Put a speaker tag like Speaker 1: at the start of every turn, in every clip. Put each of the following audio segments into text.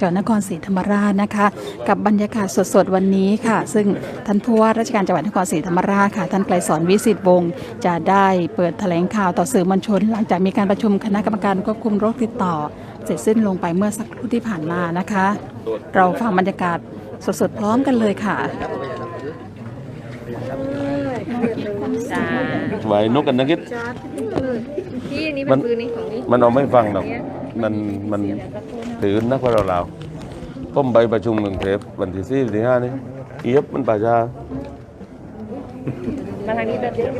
Speaker 1: จังหวัดนครศรีธรรมราชนะคะ กับบรรยากาศสดๆวันนี้ค่ะ ซึ่งท่านผู้ว่าราชการจังหวัดนครศรีธรรมราชค่ะ ท่านไกลสอนวิสิตวงศ์จะได้เปิดแถลงข่าวต่อสื่อมวลชน หลังจากมีการประชุมคณะกรรมการควบคุมโรคติดต่อ เสร็จสิ้นลงไปเมื่อสักครู่ที่ผ่านมานะคะ เราฟังบรรยากาศสดๆพร้อมกันเลยค่ะ
Speaker 2: จ้า
Speaker 3: ไว้นกกันนะคิด
Speaker 2: พี่อันนี้
Speaker 3: มั
Speaker 2: เป็นนปืนนี่ของนี่
Speaker 3: มันเอาไม่ฟังหรอกมันมัน ถือนักว่าเราเราต้มใบประชุมเมืองเทพวันที่สี่ที่ห้านี่เอียบมันป่าชา
Speaker 2: มาทางนี้แบบเดียว
Speaker 4: ไ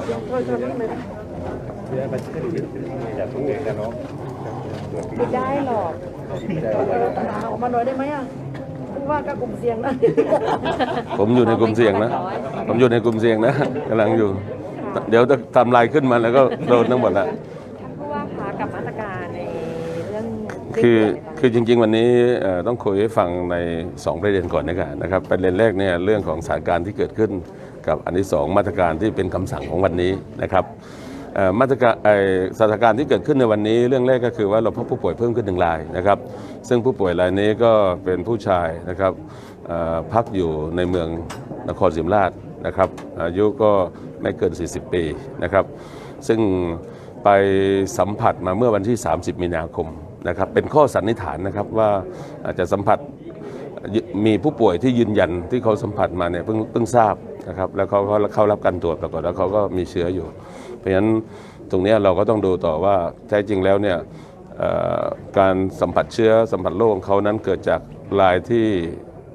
Speaker 4: ม่ได้หรอกเออปัญหาออกมาหน่อยได้ไหมอะผู้ว่าก็กลุ่มเสี่ยงนะ
Speaker 3: ผมอยู่ในกลุ่มเสี่ยงนะ ผมอยู่ในกลุ่มเสี่ยงนะกำลังอยู่ เดี๋ยวจะทำลายขึ้นมาแล้วก็โดนทั้งหมดละ
Speaker 2: ผู้ว่าคะกับมาตรการในเรื่อง
Speaker 3: คือ คือจริงๆ วันนี้ต้องคุยให้ฟังใน 2 ประเด็นก่อนนะครับนะครับประเด็นแรกเนี่ยเรื่องของสถานการณ์ที่เกิดขึ้น กับอันที่สองมาตรการที่เป็นคำสั่งของวันนี้นะครับมาตรการเอ่อสถานการณ์ที่เกิดขึ้นในวันนี้ เรื่องแรกก็คือว่าเราพบผู้ป่วยเพิ่มขึ้นหนึ่งรายนะครับซึ่งผู้ป่วยรายนี้ก็เป็นผู้ชายนะครับพักอยู่ในเมืองนครศรีธรรมราชนะครับอายุก็ไม่เกิน 40 ปีนะครับซึ่ง ไปสัมผัสมาเมื่อวันที่ 30 มีนาคมนะครับเป็นข้อสันนิษฐานนะครับว่าอาจจะสัมผัสมีผู้ป่วยที่ยืนยันที่เขาสัมผัสมาเนี่ยเพิ่งเพิ่งทราบนะครับแล้วเขาก็เข้ารับการตรวจปรากฏแล้วเขาก็มีเชื้ออยู่ เพราะฉะนั้นตรงนี้เราก็ต้องดูต่อว่าแท้จริงแล้วเนี่ยการสัมผัสเชื้อสัมผัสโรคของเขานั้นเกิดจากรายที่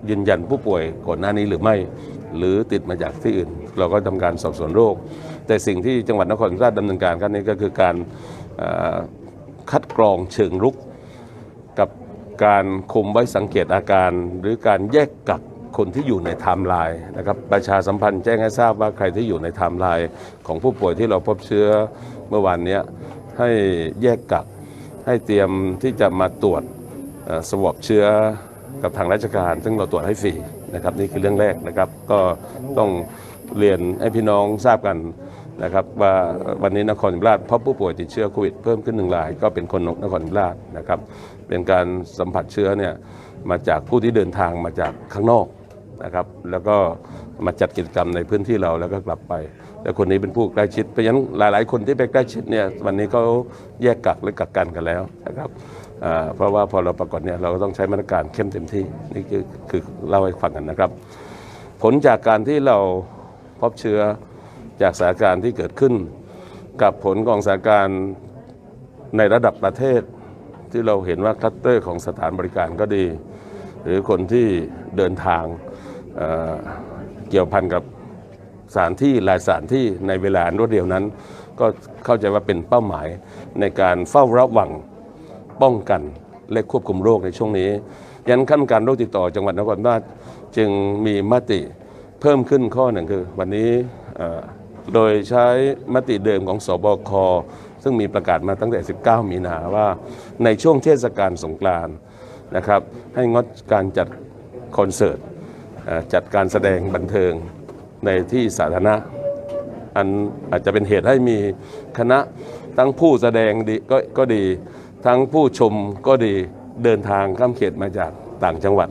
Speaker 3: ยืนยันผู้ป่วยก่อนหน้านี้หรือไม่ หรือติดมาจากที่อื่น เราก็ทำการสอบสวนโรค แต่สิ่งที่จังหวัดนครราชดำเนินการครั้งนี้ก็คือการคัดกรองเชิงรุกกับการคุมไว้สังเกตอาการ หรือการแยกกักคนที่อยู่ในไทม์ไลน์นะครับประชาสัมพันธ์แจ้งให้ทราบว่าใครที่อยู่ในไทม์ไลน์ของผู้ป่วยที่เราพบเชื้อเมื่อวานนี้ให้แยกกักให้เตรียมที่จะมาตรวจสวอปเชื้อกับทางราชการ ซึ่งเราตรวจให้ฟรีนะครับนี่คือเรื่องแรกนะครับ ก็ต้องเรียนให้พี่น้องทราบกัน นะครับว่าวันนี้นครศรีธรรมราชพบผู้ป่วยติดเชื้อโควิดเพิ่มขึ้นหนึ่งราย ก็เป็นคนนครศรีธรรมราชนะครับ เป็นการสัมผัสเชื้อเนี่ยมาจากผู้ที่เดินทางมาจากข้างนอกนะครับ แล้วก็มาจัดกิจกรรมในพื้นที่เราแล้วก็กลับไปแล้วคนนี้เป็นผู้ใกล้ชิดเพราะฉะนั้นหลาย ๆ คนที่ไปใกล้ชิดเนี่ยวันนี้เขาแยกกักหรือกักกันกันแล้วนะครับเพราะว่าพอเราปรากฏเนี่ยเราก็ต้องใช้มาตรการเข้มเต็มที่นี่คือคือเล่าให้ฟังกันนะครับ ผลจากการที่เราพบเชื้อ จากสถานการณ์ที่เกิดขึ้น กับผลของสถานการณ์ในระดับประเทศ ที่เราเห็นว่าคลัสเตอร์ของสถานบริการก็ดี หรือคนที่เดินทางเเกี่ยวพันกับสถานที่หลายสถานที่ในเวลารวดเดียวนั้น ก็เข้าใจว่าเป็นเป้าหมายในการเฝ้าระวังป้องกันและควบคุมโรคในช่วงนี้ ยันขั้นการโรคติดต่อจังหวัดนครราชจึงมีมติเพิ่มขึ้นข้อหนึ่งคือ วันนี้ โดยใช้มติเดิมของสบค ซึ่งมีประกาศมาตั้งแต่ 19 มีนาว่า ในช่วงเทศกาลสงกรานต์นะครับให้งดการจัดคอนเสิร์ตจัดการแสดงบันเทิงในที่สาธารณะอันอาจจะเป็นเหตุให้มีคณะทั้งผู้แสดงดีก็ก็ดี ทั้งผู้ชมก็ดีเดินทางข้ามเขตมาจากต่างจังหวัด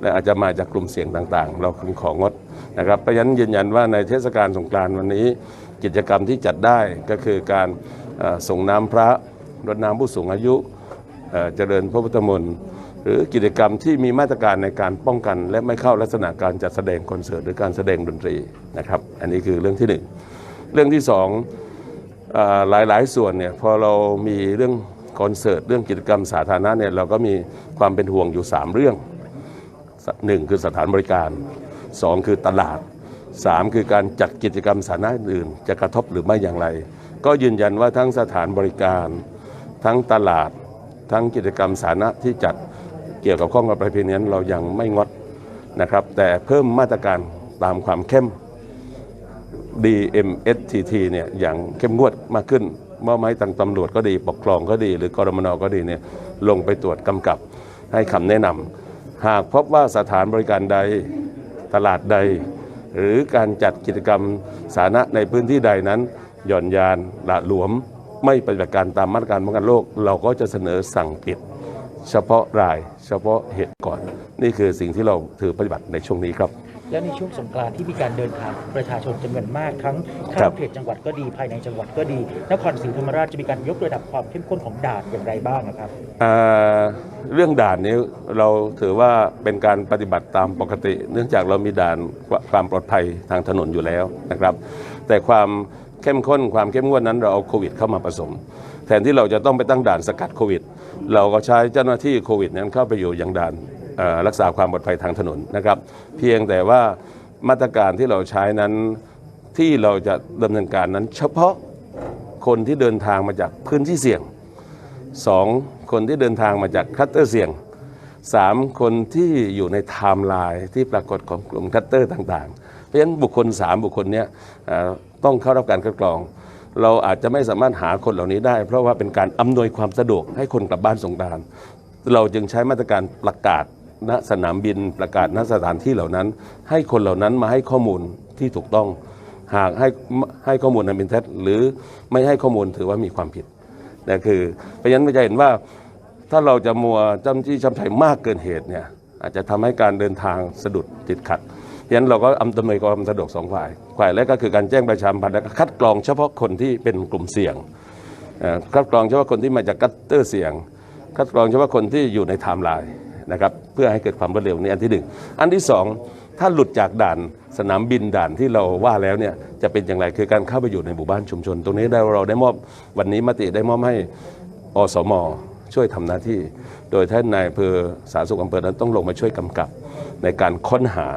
Speaker 3: และอาจจะมาจากกลุ่มเสี่ยงต่างๆ เราคึงของด นะครับเพราะฉะนั้นยืนยันว่าในเทศกาลสงกรานต์วันนี้ กิจกรรมที่จัดได้ก็คือการส่งน้ำพระรดน้ำผู้สูงอายุเจริญพระพุทธมนต์หรือกิจกรรมที่มีมาตรการในการป้องกัน และไม่เข้าลักษณะการจัดแสดงคอนเสิร์ตหรือการแสดงดนตรีนะครับ อันนี้คือเรื่องที่หนึ่งเรื่องที่สองหลายหลายส่วนเนี่ยพอเรามีเรื่องคอนเสิร์ตเรื่องกิจกรรมสาธารณะเนี่ยเราก็มีความเป็นห่วงอยู่ 3 เรื่องหนึ่งคือสถานบริการ สองคือตลาดสามคือการจัดกิจกรรมสาธารณะอื่น จะกระทบหรือไม่อย่างไร ก็ยืนยันว่าทั้งสถานบริการ ทั้งตลาด ทั้งกิจกรรมสาธารณะที่จัดเกี่ยวกับข้องกับประเพณีนั้นเรายังไม่งดนะครับ แต่เพิ่มมาตรการตามความเข้ม DMSTT เนี่ยอย่างเข้มงวดมากขึ้นมอบหมายทางตำรวจก็ดีปกครองก็ดี หรือกรมนก็ดีเนี่ยลงไปตรวจกำกับให้คำแนะนำหากพบว่าสถานบริการใด ตลาดใด หรือการจัดกิจกรรมสาธารณะในพื้นที่ใดนั้น หย่อนยานละหลวม ไม่ปฏิบัติการตามมาตรการป้องกันโรคเราก็จะเสนอสั่งปิด เฉพาะราย เฉพาะเหตุก่อน นี่คือสิ่งที่เราถือปฏิบัติในช่วงนี้ครับ
Speaker 5: และในช่วงสงกรานต์ที่มีการเดินทางประชาชนจำนวนมากทั้ง
Speaker 3: ครั
Speaker 5: ข้า
Speaker 3: บ
Speaker 5: มเขตจังหวัดก็ดีภายในจังหวัดก็ดี นครศรีธรรมราชจะมีการยกระดับความเข้มข้นของด่านอย่างไรบ้างนะครับ
Speaker 3: อ่าเรื่องด่านนี้เราถือว่าเป็นการปฏิบัติตามปกติ เนื่องจากเรามีด่านความปลอดภัยทางถนนอยู่แล้วนะครับ แต่ความเข้มข้นความเข้มงวดนั้นเราเอาโควิดเข้ามาผสม แทนที่เราจะต้องไปตั้งด่านสกัดโควิด เราก็ใช้เจ้าหน้าที่โควิดนั้นเข้าไปอยู่อย่างด่านเอ่อ รักษาความปลอดภัยทางถนนนะครับ เพียงแต่ว่ามาตรการที่เราใช้นั้นที่เราจะดำเนินการนั้น เฉพาะคนที่เดินทางมาจากพื้นที่เสี่ยงสองคนที่เดินทางมาจากคลัสเตอร์เสี่ยงสามคนที่อยู่ในไทม์ไลน์ที่ปรากฏของกลุ่มคลัสเตอร์ต่างๆ เพราะฉะนั้นบุคคล 3 บุคคลนี้ต้องเข้ารับการคัดกรอง เราอาจจะไม่สามารถหาคนเหล่านี้ได้ เพราะว่าเป็นการอำนวยความสะดวกให้คนกลับบ้านสงกานต์เราจึงใช้มาตรการประกาศ ณสนามบินประกาศณสถานที่เหล่านั้น ให้คนเหล่านั้นมาให้ข้อมูลที่ถูกต้อง หากให้ให้ข้อมูลอันเป็นเท็จหรือไม่ให้ข้อมูลถือว่ามีความผิดนะคือเพราะฉะนั้นเราจะเห็นว่าถ้าเราจะมัวจำที่จำชัยมากเกินเหตุเนี่ยอาจจะทำให้การเดินทางสะดุดติดขัดเพราะฉะนั้นเราก็อำนวยความสะดวกสองฝ่ายฝ่ายแรกก็คือการแจ้งประชามพันธ์และคัดกรองเฉพาะคนที่เป็นกลุ่มเสี่ยงคัดกรองเฉพาะคนที่มาจากกัตเตอร์เสี่ยงคัดกรองเฉพาะคนที่อยู่ในไทม์ไลน์ นะครับเพื่อให้เกิดความรวดเร็วนี่อันที่หนึ่งอันที่สองถ้าหลุดจากด่านสนามบินด่านที่เราว่าแล้วเนี่ยจะเป็นอย่างไรคือการเข้าไปอยู่ในหมู่บ้านชุมชน ตรงนี้ได้เราได้มอบวันนี้มติได้มอบให้อสมช่วยทำหน้าที่ โดยท่านนายอำเภอสาธารณสุขอำเภอนั้นต้องลงมาช่วยกำกับ ในการค้นหา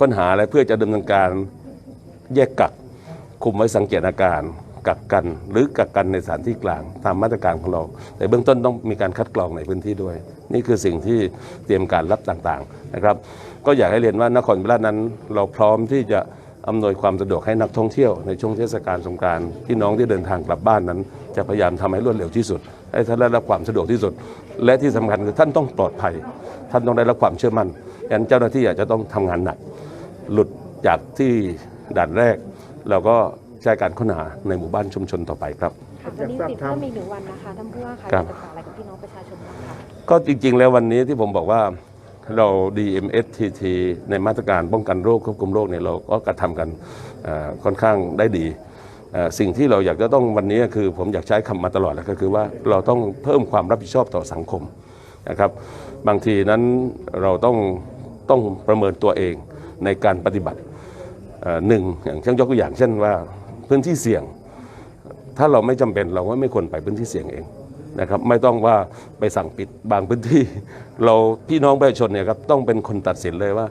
Speaker 3: ค้นหาอะไรเพื่อจะดำเนินการแยกกักคุมไว้สังเกตอาการกักกันหรือกักกันในสถานที่กลางตามมาตรการของเรา แต่เบื้องต้นต้องมีการคัดกรองในพื้นที่ด้วย นี่คือสิ่งที่เตรียมการรับต่างๆนะครับก็อยากให้เรียนว่านครศรีธรรมราชนั้นเราพร้อมที่จะอำนวยความสะดวกให้นักท่องเที่ยวในช่วงเทศกาลสงกรานต์พี่น้องที่เดินทางกลับบ้านนั้น จะพยายามทำให้รวดเร็วที่สุด ให้ท่านได้รับความสะดวกที่สุด และที่สำคัญคือท่านต้องปลอดภัย ท่านต้องได้รับความเชื่อมั่นดังนั้นเจ้าหน้าที่อาจจะต้องทำงานหนัก หลุดจากที่ด่านแรก เราก็ใช้การค้นหาในหมู่บ้านชุมชนต่อไปครับ
Speaker 2: ค่ะวันนี้ติดเพิ่มอีกหนึ่งวันนะคะท่านผู้ว่าค่ะ
Speaker 3: ครับ
Speaker 2: จะฝากอะไรกับพี่น้องประชาชนบ้างคะ
Speaker 3: ก็จริงๆ แล้ววันนี้ที่ผมบอกว่าเรา DMSTT ในมาตรการป้องกันโรคควบคุมโรคเนี่ยเราก็กระทำกันค่อนข้างได้ดี สิ่งที่เราอยากจะต้องวันนี้คือผมอยากใช้คำมาตลอดแล้วก็คือว่าเราต้องเพิ่มความรับผิดชอบต่อสังคมนะครับ บางทีนั้นเราต้องต้องประเมินตัวเองในการปฏิบัติหนึ่งอย่างเช่นยกตัวอย่างเช่นว่าพื้นที่เสี่ยง ถ้าเราไม่จำเป็นเราก็ไม่ควรไปพื้นที่เสี่ยงเอง นะครับไม่ต้องว่าไปสั่งปิดบางพื้นที่ เราพี่น้องประชาชนเนี่ยครับต้องเป็นคนตัดสินเลยว่า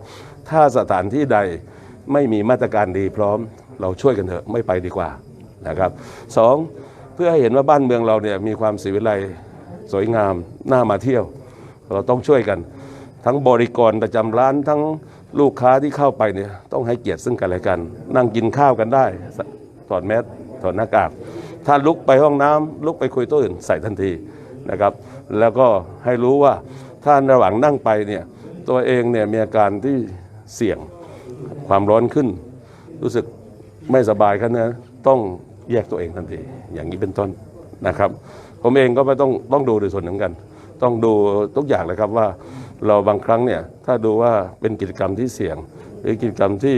Speaker 3: ถ้าสถานที่ใดไม่มีมาตรการดีพร้อม เราช่วยกันเถอะไม่ไปดีกว่านะครับสองเพื่อให้เห็นว่าบ้านเมืองเราเนี่ยมีความศิวิไลสวยงามน่ามาเที่ยว เราต้องช่วยกัน ทั้งบริกรประจำร้านทั้งลูกค้าที่เข้าไปเนี่ยต้องให้เกียรติซึ่งกันและกัน นั่งกินข้าวกันได้ถอดแมสถอดหน้ากาก ถ้าลุกไปห้องน้ำลุกไปคุยโต๊ะอื่นใส่ทันทีนะครับ แล้วก็ให้รู้ว่าถ้าระหว่างนั่งไปเนี่ยตัวเองเนี่ยมีอาการที่เสี่ยงความร้อนขึ้น รู้สึกไม่สบายกันนะต้องแยกตัวเองทันที อย่างนี้เป็นต้นนะครับ ผมเองก็ไม่ต้องต้องดูในส่วนหนึ่งกัน ต้องดูทุกอย่างเลยครับว่าเราบางครั้งเนี่ยถ้าดูว่าเป็นกิจกรรมที่เสี่ยง หรือกิจกรรมที่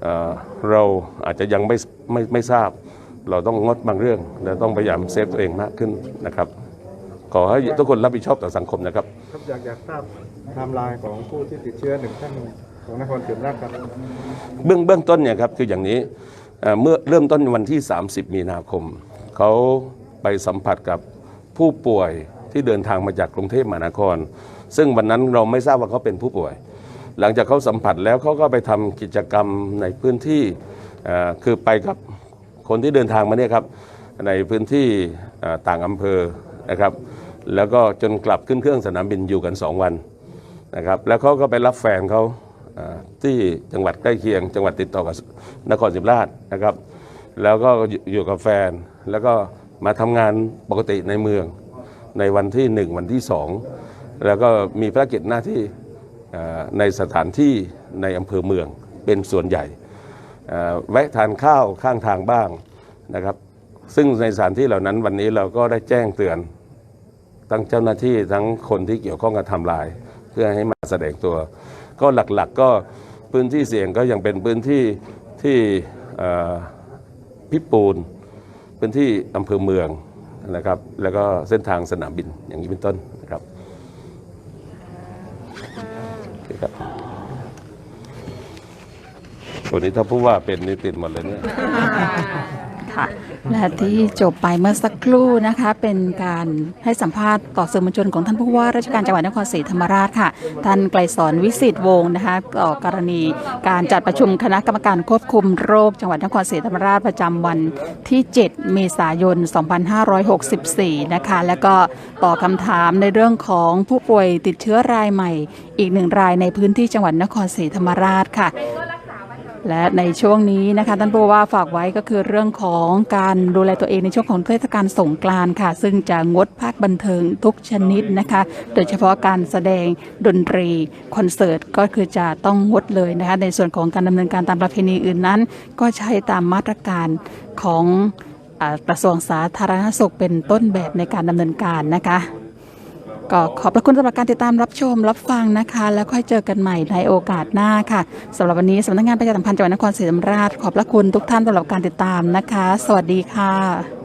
Speaker 3: เอ่อเราอาจจะยังไม่ไม่ไม่ทราบ เราต้องงดบางเรื่องและต้องพยายามเซฟตัวเองมากขึ้นนะครับ ขอให้ทุกคนรับผิดชอบต่อสังคมนะครับ
Speaker 6: ครับอยากอยากทราบไทม์ไลน์ของผู้ที่ติดเชื้อหนึ่งท่านของนครศรีธรรมราชครับ
Speaker 3: เบื้องเบื้องต้นเนี่ยครับคืออย่างนี้เอ่อเมื่อเริ่มต้นวันที่ 30 มีนาคม เขาไปสัมผัสกับผู้ป่วยที่เดินทางมาจากกรุงเทพมหานคร ซึ่งวันนั้นเราไม่ทราบว่าเขาเป็นผู้ป่วย หลังจากเขาสัมผัสแล้วเขาก็ไปทำกิจกรรมในพื้นที่เอ่อคือไปกับ คนที่เดินทางมาเนี่ยครับในพื้นที่ต่างอำเภอนะครับแล้วก็จนกลับขึ้นเครื่องสนามบินอยู่กัน 2 วันนะครับแล้วเขาก็ไปรับแฟนเขาที่จังหวัดใกล้เคียง จังหวัดติดต่อกับนครศรีธรรมราชนะครับ แล้วก็อยู่อยู่กับแฟนแล้วก็มาทำงานปกติในเมืองในวันที่หนึ่งวันที่สองแล้วก็มีภารกิจหน้าที่ในสถานที่ในอำเภอเมืองเป็นส่วนใหญ่ แวะทานข้าวข้างทางบ้างนะครับ ซึ่งในสถานที่เหล่านั้นวันนี้เราก็ได้แจ้งเตือนทั้งเจ้าหน้าที่ทั้งคนที่เกี่ยวข้องกับทำลาย เพื่อให้มาแสดงตัว ก็หลักๆก็พื้นที่เสี่ยงก็ยังเป็นพื้นที่ที่พิปูนพื้นที่อำเภอเมืองนะครับ แล้วก็เส้นทางสนามบินอย่างนี้เป็นต้นนะครับโอเคครับ วันนี้ถ้าพูดว่าเป็นนิติดหมดเลยเนี่ย
Speaker 1: ค่ะ และที่จบไปเมื่อสักครู่นะคะ เป็นการให้สัมภาษณ์ต่อสื่อมวลชนของท่านผู้ว่าราชการจังหวัดนครศรีธรรมราชค่ะ ท่านไกลสอนวิสิตวงศ์นะคะต่อกรณีการจัดประชุมคณะกรรมการควบคุมโรค จังหวัดนครศรีธรรมราชประจำวันที่ 7 เมษายน 2564 นะคะ แล้วก็ตอบคำถามในเรื่องของผู้ป่วยติดเชื้อรายใหม่ อีกหนึ่งรายในพื้นที่จังหวัดนครศรีธรรมราชค่ะ และในช่วงนี้นะคะท่านผู้ว่าฝากไว้ก็คือเรื่องของการดูแลตัวเองในช่วงของเทศกาลสงกรานต์ค่ะ ซึ่งจะงดภาคบันเทิงทุกชนิดนะคะ โดยเฉพาะการแสดงดนตรี คอนเสิร์ตก็คือจะต้องงดเลยนะคะ ในส่วนของการดำเนินการตามประเพณีอื่นนั้น ก็ใช้ตามมาตรการของกระทรวงสาธารณสุขเป็นต้นแบบในการดำเนินการนะคะ ก็ขอบพระคุณสำหรับการติดตามรับชมรับฟังนะคะ แล้วค่อยเจอกันใหม่ในโอกาสหน้าค่ะสำหรับวันนี้สำนักงานประชาสัมพันธ์จังหวัดนครศรีธรรมราช ขอบพระคุณทุกท่านสำหรับการติดตามนะคะ สวัสดีค่ะ